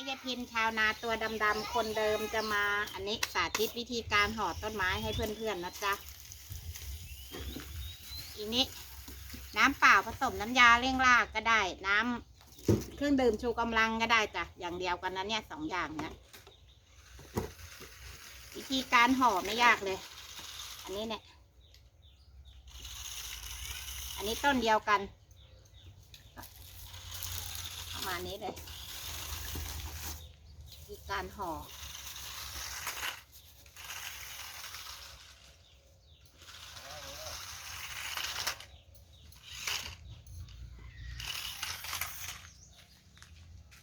นี้ยายพินชาวนาตัวดำๆคนเดิมจะมาอันนี้สาธิตวิธีการห่อต้นไม้ให้เพื่อนๆนะจ๊ะอีนี้น้ำเปล่าผสมน้ำยาเร่งรากก็ได้ น้ำเครื่องดื่มชูกำลังก็ได้จ้ะอย่างเดียวกันนะเนี่ยสองอย่างเนี้ยวิธีการห่อไม่ยากเลย อันนี้เนี่ย อันนี้ต้นเดียวกัน ประมาณนี้เลย ธีการห่อ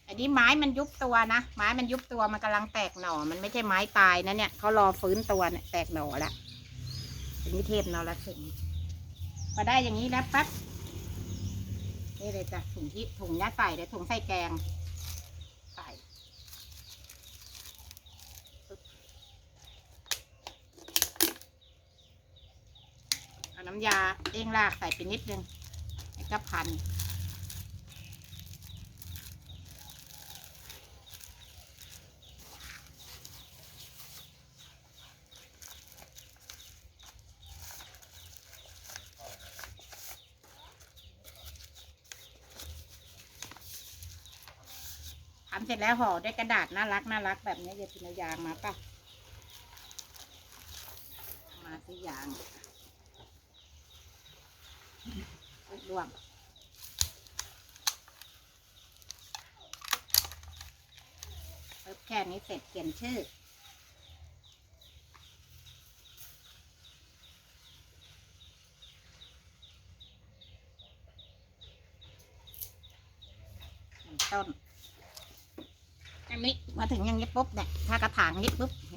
อันนี้ไม้มันยุบตัวนะ ไม้มันยุบตัวมันกำลังแตกหน่อ มันไม่ใช่ไม้ตายนะเนี่ยเขารอฟื้นตัวเนี่ยแตกหน่อแล้วเป็นนิเทศนรสิงพอได้อย่างนี้แล้วปั๊บนี่เลยจ้ะถุงที่ถุงยัดใส่เดี๋ยวถุงใส่แกงใส่ปึ๊บเอาน้ำ เร่งรากใส่ไปนิดนึงแล้วก็พัน ทำเสร็จแล้วห่อด้วยกระดาษน่ารักน่ารักแบบนี้อย่าพินยางมาป่ะ มาสิยาง รวงปึ๊บแค่นี้เสร็จเขียนชื่อ ต้น อันนี้มาถึงอย่างนี้ปุ๊บเนี่ย ถ้ากระถางนี้ปุ๊บเ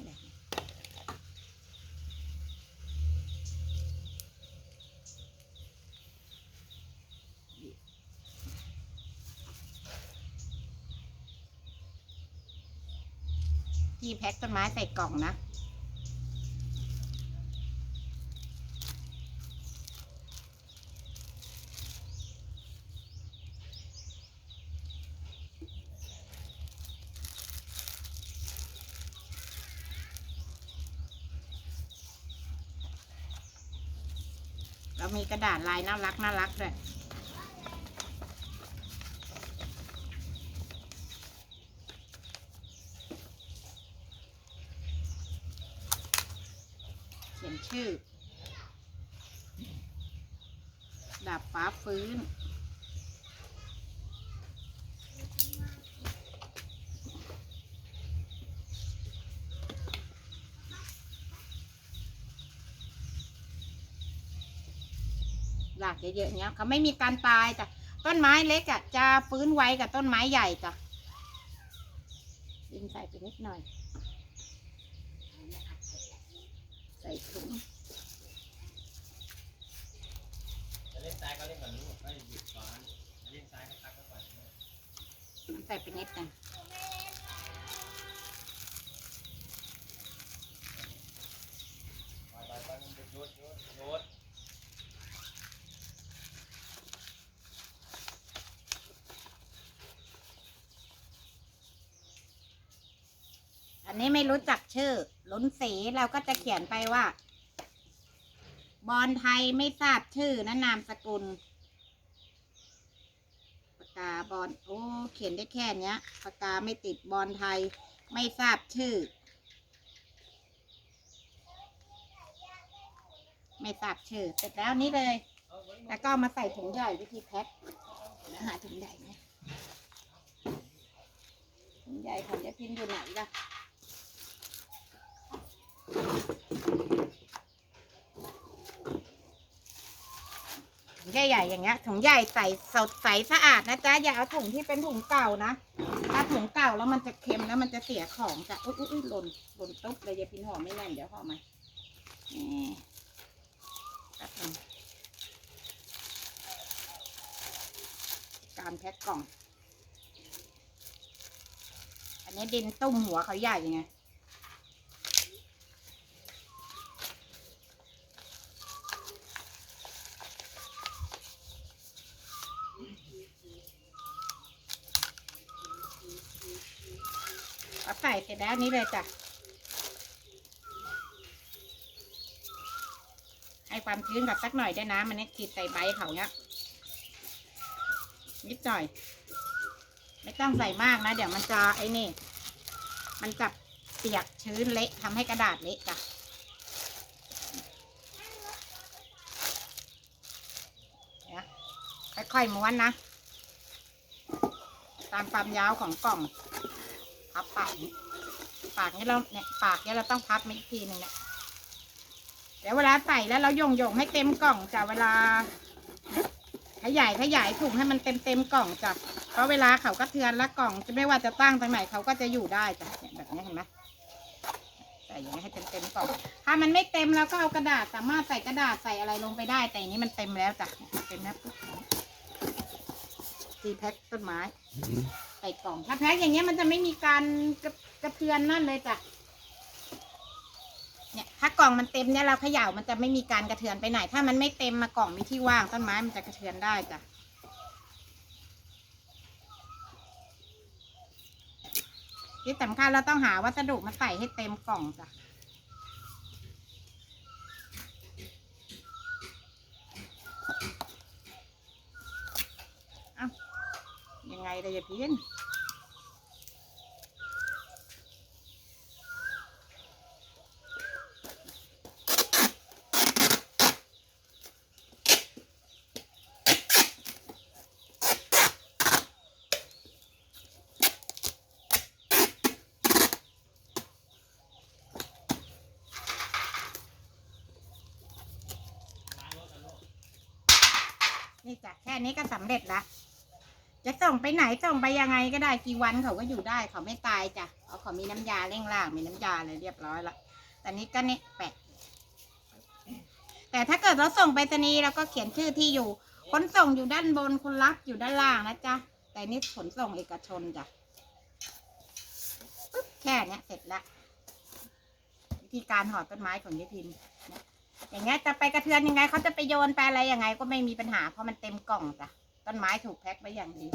ลยที่แพ็คต้นไม้ใส่กล่องนะ เรามีกระดาษลายน่ารักน่ารักด้วย เขียนชื่อ ดาบฟ้าฟื้น หลากเยอะๆเนี้ยเขาไม่มีการตายจ้ะต้นไม้เล็กอะจะฟื้นไวกับต้นไม้ใหญ่จ้ะดินใส่ไปนิดหน่อย ใส่ถุงจะเล่นซ้ายก็เล่นก่อนลูกก็หยุดก่อนจะเล่นซ้ายก็พักไว้ก่อนใส่ไปนิดหนึง ไปไปไปมันจะโยดโยดโยด อันนี้ไม่รู้จักชื่อลุ้นสีเราก็จะเขียนไปว่า บอลไทยไม่ทราบชื่อนะนามสกุลปากกาบอลโอ้เขียนได้แค่เนี้ยปากกาไม่ติดบอลไทย ไม่ทราบชื่อ ไม่ทราบชื่อ เสร็จแล้วนี่เลย แล้วก็มาใส่ถุงใหญ่วิธีแพ็คหาถุงใหญ่ไหมถุงใหญ่ของยาพินอยู่ไหนล่ะ ใหญ่ๆอย่างเงี้ยถุงใหญ่ใส่สดใสสะอาดนะจ๊ะอย่าเอาถุงที่เป็นถุงเก่านะถ้าถุงเก่าแล้วมันจะเค็มแล้วมันจะเสียของจ้ะอุ้ยอุ้ยอุ้ยหล่นหล่นตุ๊บเลยอย่าพินห่อไม่แน่นเดี๋ยวห่อมานี่แป๊บนึงการแพ็คกล่อง อันนี้ดินตุ้มหัวเขาใหญ่ไง ใส่เสร็จแล้วนี้เลยจ้ะ ให้ความชื้นกับสักหน่อยได้นะมันนี่ยฉีดใส่ใบเขาเนี้ยนิดหน่อย ไม่ต้องใส่มากนะ เดี๋ยวมันจะไอ้นี่ มันจะเปียกชื้นเละทำให้กระดาษเละจ้ะเนี่ยค่อยๆม้วนนะ ตามความยาวของกล่อง พับปากปากนี้เราเนี่ยปากนี้เราต้องพับมาอีกทีหนึ่งเนี่ยเดี๋ยวเวลาใส่แล้วเราโยงโยงให้เต็มกล่องจ้ะเวลา ขยายขยายถุงให้มันเต็มเต็มกล่องจ้ะเพราะเวลาเขาก็เทือนละกล่องจะไม่ว่าจะตั้งตรงไหนเขาก็จะอยู่ได้จ้ะเนี่ยแบบนี้เห็นไหมใส่อย่างนี้ให้เต็มเต็มกล่อง ถ้ามันไม่เต็มเราก็เอากระดาษสามารถใส่กระดาษใส่อะไรลงไปได้ แต่อันนี้มันเต็มแล้วจ้ะเต็มแล้วปุ๊บตีแพ็คต้นไม้ ใส่กล่องถ้าแพ็คอย่างเงี้ยมันจะไม่มีการกระกระเทือนนั่นเลยจ้ะเนี่ยถ้ากล่องมันเต็มเนี่ยเราเขย่ามันจะไม่มีการกระเทือนไปไหน ถ้ามันไม่เต็มมากล่องมีที่ว่างต้นไม้มันจะกระเทือนได้จ้ะที่สำคัญเราต้องหาวัสดุมาใส่ให้เต็มกล่องจ้ะ เอ้า ยังไงเลยอย่าพี้นนี่จ้ะแค่นี้ก็สำเร็จละ จะส่งไปไหนส่งไปยังไงก็ได้กี่วันเขาก็อยู่ได้เขาไม่ตายจ้ะเอาเขามีน้ำยาเร่งล่างมีน้ำยาอะไรเรียบร้อยละแต่นี้ก็เนี่แปะแต่ถ้าเกิดเราส่งไปรษณีย์เราก็เขียนชื่อที่อยู่ คนส่งอยู่ด้านบนคนรับอยู่ด้านล่างนะจ๊ะแต่นี่ขนส่งเอกชนจ้ะปึ๊บแค่เนี้ยเสร็จละวิธีการห่อต้นไม้ของยายพินอย่างเงี้ยจะไปกระเทือนยังไงเขาจะไปโยนไปอะไรยังไง ก็ไม่มีปัญหาเพราะมันเต็มกล่องจ้ะ ต้นไม้ถูกแพ็คไว้อย่างดี